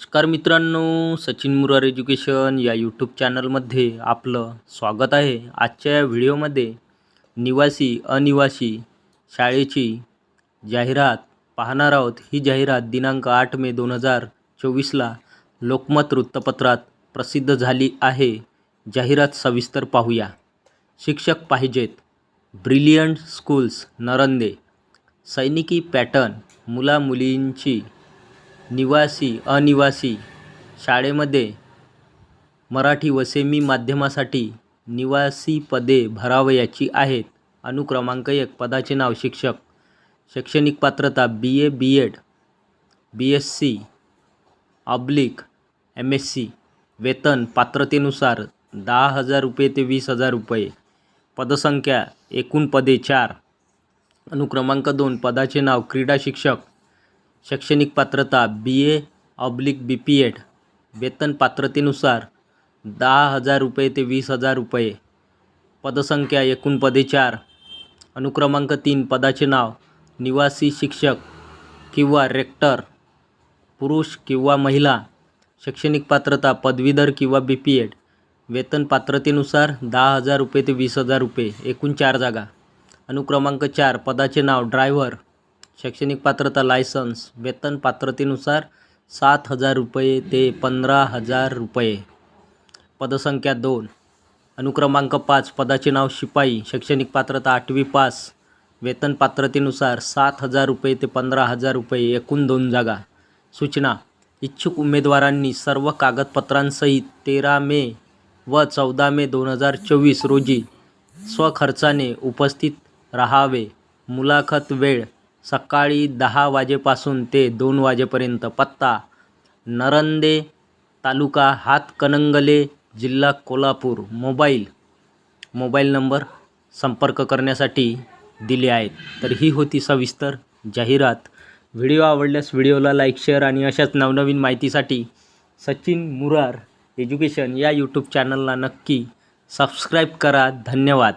नमस्कार मित्रांनो सचिन मुरार एज्युकेशन या यूट्यूब चॅनलमध्ये आपलं स्वागत आहे. आजच्या या व्हिडिओमध्ये निवासी अनिवासी शाळेची जाहिरात पाहणार आहोत. ही जाहिरात दिनांक आठ मे दोन हजार चोवीसला लोकमत वृत्तपत्रात प्रसिद्ध झाली आहे. जाहिरात सविस्तर पाहूया. शिक्षक पाहिजेत. Brilliant schools Narande. सैनिकी पॅटर्न मुलामुलींची निवासी अनिवासी शाळेमध्ये मराठी व सेमी माध्यमासाठी निवासी पदे भरावयाची आहेत. अनुक्रमांक एक पदाचे नाव शिक्षक. शैक्षणिक पात्रता B A B Ed B S C oblique M S C वेतन पात्रतेनुसार दहा हजार रुपये ते वीस हजार रुपये. पदसंख्या एकूण पदे चार. अनुक्रमांक दोन पदाचे नाव क्रीडा शिक्षक. शैक्षणिक पात्रता B A oblique B P Ed वेतन पात्रतेनुसार दहा हजार रुपये ते वीस हजार रुपये. पदसंख्या एकूण पदे चार. अनुक्रमांक तीन पदाचे नाव. निवासी शिक्षक किंवा रेक्टर पुरुष किंवा महिला. शैक्षणिक पात्रता पदवीधर किंवा बी पी एड वेतन पात्रतेनुसार दहा हजार रुपये ते वीस हजार रुपये. एकूण चार जागा. अनुक्रमांक चार पदाचे नाव. ड्रायव्हर शैक्षणिक पात्रता लायसन्स वेतन पात्रतेनुसार सात हजार रुपये ते पंधरा हजार रुपये. पदसंख्या दोन. अनुक्रमांक पाच पदाचे नाव शिपाई शैक्षणिक पात्रता आठवी पास वेतन पात्रतेनुसार सात हजार रुपये ते पंधरा हजार रुपये एकूण दोन जागा. सूचना. इच्छुक उमेदवारांनी सर्व कागदपत्रांसहित तेरा मे व चौदा मे दोन हजार चोवीस रोजी स्वखर्चाने उपस्थित राहावे. मुलाखत वेळ. सकाळी दहा वाजेपासून ते दोन वाजेपर्यंत पत्ता नरंदे तालुका हातकणंगले जिल्हा कोल्हापूर मोबाईल. मोबाईल नंबर संपर्क करण्यासाठी दिले आहेत. तर ही होती सविस्तर जाहिरात. व्हिडिओ आवडल्यास व्हिडिओला लाईक शेअर आणि अशाच नवनवीन माहितीसाठी सचिन मुरार एज्युकेशन या यूट्यूब चॅनलला नक्की सबस्क्राईब करा. धन्यवाद.